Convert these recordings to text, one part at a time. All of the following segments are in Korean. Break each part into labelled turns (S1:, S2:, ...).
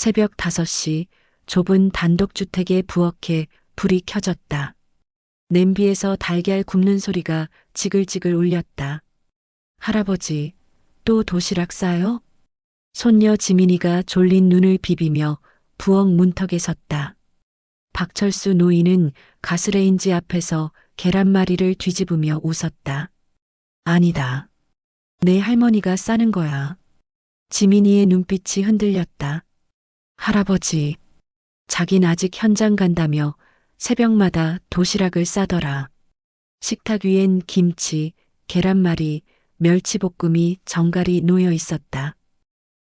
S1: 새벽 5시 좁은 단독주택의 부엌에 불이 켜졌다. 냄비에서 달걀 굽는 소리가 지글지글 울렸다. 할아버지, 또 도시락 싸요? 손녀 지민이가 졸린 눈을 비비며 부엌 문턱에 섰다. 박철수 노인은 가스레인지 앞에서 계란말이를 뒤집으며 웃었다. 아니다. 내 할머니가 싸는 거야. 지민이의 눈빛이 흔들렸다. 할아버지, 자긴 아직 현장 간다며 새벽마다 도시락을 싸더라. 식탁 위엔 김치, 계란말이, 멸치볶음이 정갈이 놓여 있었다.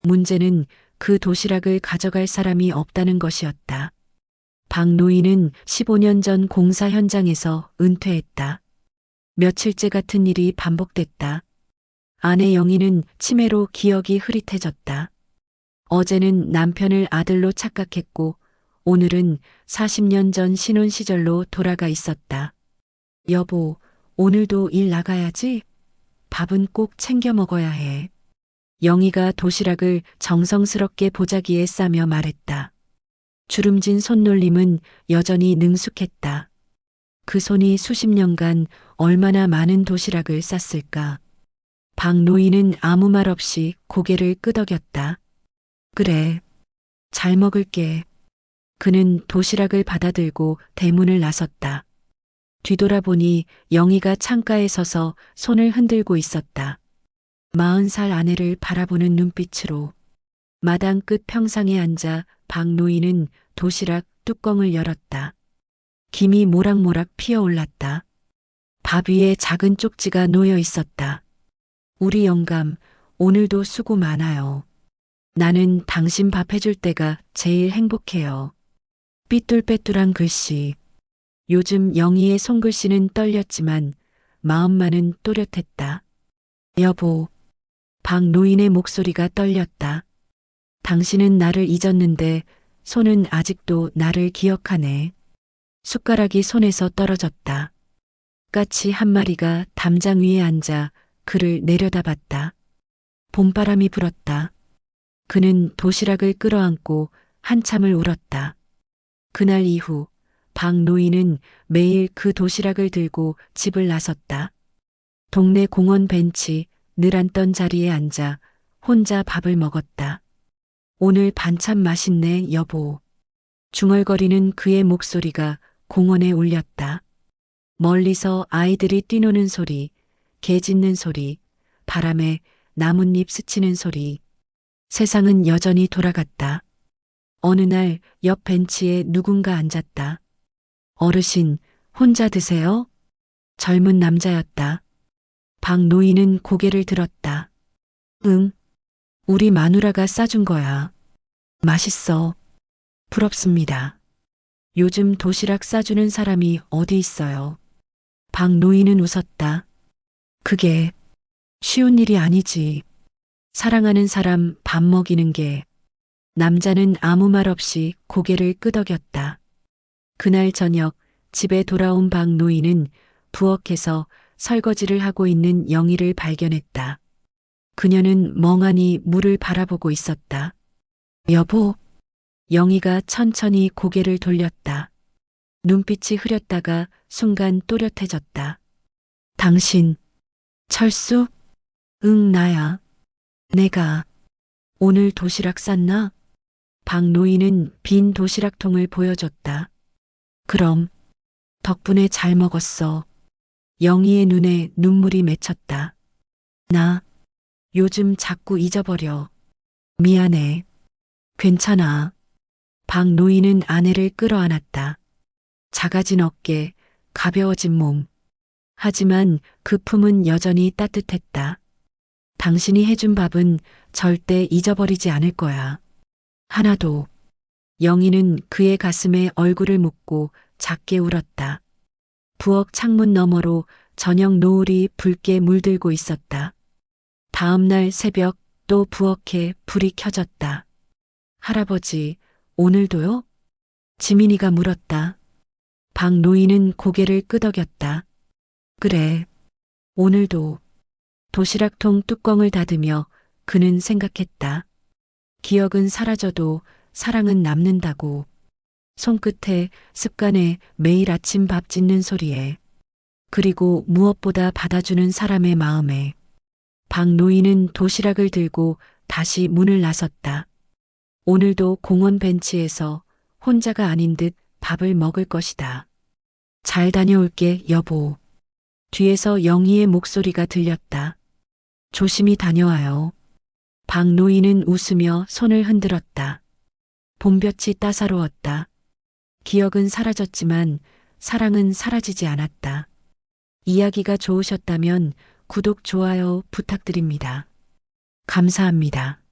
S1: 문제는 그 도시락을 가져갈 사람이 없다는 것이었다. 박 노인은 15년 전 공사 현장에서 은퇴했다. 며칠째 같은 일이 반복됐다. 아내 영희는 치매로 기억이 흐릿해졌다. 어제는 남편을 아들로 착각했고 오늘은 40년 전 신혼 시절로 돌아가 있었다. 여보, 오늘도 일 나가야지? 밥은 꼭 챙겨 먹어야 해. 영희가 도시락을 정성스럽게 보자기에 싸며 말했다. 주름진 손놀림은 여전히 능숙했다. 그 손이 수십 년간 얼마나 많은 도시락을 쌌을까. 박 노인은 아무 말 없이 고개를 끄덕였다. 그래. 잘 먹을게. 그는 도시락을 받아들고 대문을 나섰다. 뒤돌아보니 영희가 창가에 서서 손을 흔들고 있었다. 마흔 살 아내를 바라보는 눈빛으로 마당 끝 평상에 앉아 박 노인은 도시락 뚜껑을 열었다. 김이 모락모락 피어올랐다. 밥 위에 작은 쪽지가 놓여 있었다. 우리 영감, 오늘도 수고 많아요. 나는 당신 밥 해줄 때가 제일 행복해요. 삐뚤빼뚤한 글씨. 요즘 영희의 손글씨는 떨렸지만 마음만은 또렷했다. 여보, 박 노인의 목소리가 떨렸다. 당신은 나를 잊었는데 손은 아직도 나를 기억하네. 숟가락이 손에서 떨어졌다. 까치 한 마리가 담장 위에 앉아 그를 내려다봤다. 봄바람이 불었다. 그는 도시락을 끌어안고 한참을 울었다. 그날 이후 박 노인은 매일 그 도시락을 들고 집을 나섰다. 동네 공원 벤치 늘 앉던 자리에 앉아 혼자 밥을 먹었다. 오늘 반찬 맛있네, 여보. 중얼거리는 그의 목소리가 공원에 울렸다. 멀리서 아이들이 뛰노는 소리, 개 짖는 소리, 바람에 나뭇잎 스치는 소리. 세상은 여전히 돌아갔다. 어느 날 옆 벤치에 누군가 앉았다. 어르신, 혼자 드세요? 젊은 남자였다. 박 노인은 고개를 들었다. 응. 우리 마누라가 싸준 거야. 맛있어. 부럽습니다. 요즘 도시락 싸주는 사람이 어디 있어요. 박 노인은 웃었다. 그게 쉬운 일이 아니지. 사랑하는 사람 밥 먹이는 게 남자는 아무 말 없이 고개를 끄덕였다. 그날 저녁 집에 돌아온 박 노인은 부엌에서 설거지를 하고 있는 영희를 발견했다. 그녀는 멍하니 물을 바라보고 있었다. 여보, 영희가 천천히 고개를 돌렸다. 눈빛이 흐렸다가 순간 또렷해졌다. 당신, 철수? 응, 나야. 내가 오늘 도시락 쌌나? 박 노인은 빈 도시락통을 보여줬다. 그럼 덕분에 잘 먹었어. 영희의 눈에 눈물이 맺혔다. 나 요즘 자꾸 잊어버려. 미안해. 괜찮아. 박 노인은 아내를 끌어안았다. 작아진 어깨, 가벼워진 몸. 하지만 그 품은 여전히 따뜻했다. 당신이 해준 밥은 절대 잊어버리지 않을 거야. 하나도. 영희는 그의 가슴에 얼굴을 묻고 작게 울었다. 부엌 창문 너머로 저녁 노을이 붉게 물들고 있었다. 다음 날 새벽 또 부엌에 불이 켜졌다. 할아버지, 오늘도요? 지민이가 물었다. 박 노인은 고개를 끄덕였다. 그래, 오늘도. 도시락통 뚜껑을 닫으며 그는 생각했다. 기억은 사라져도 사랑은 남는다고. 손끝에, 습관에, 매일 아침 밥 짓는 소리에. 그리고 무엇보다 받아주는 사람의 마음에. 박 노인은 도시락을 들고 다시 문을 나섰다. 오늘도 공원 벤치에서 혼자가 아닌 듯 밥을 먹을 것이다. 잘 다녀올게, 여보. 뒤에서 영희의 목소리가 들렸다. 조심히 다녀와요. 박노인은 웃으며 손을 흔들었다. 봄볕이 따사로웠다. 기억은 사라졌지만 사랑은 사라지지 않았다. 이야기가 좋으셨다면 구독, 좋아요 부탁드립니다. 감사합니다.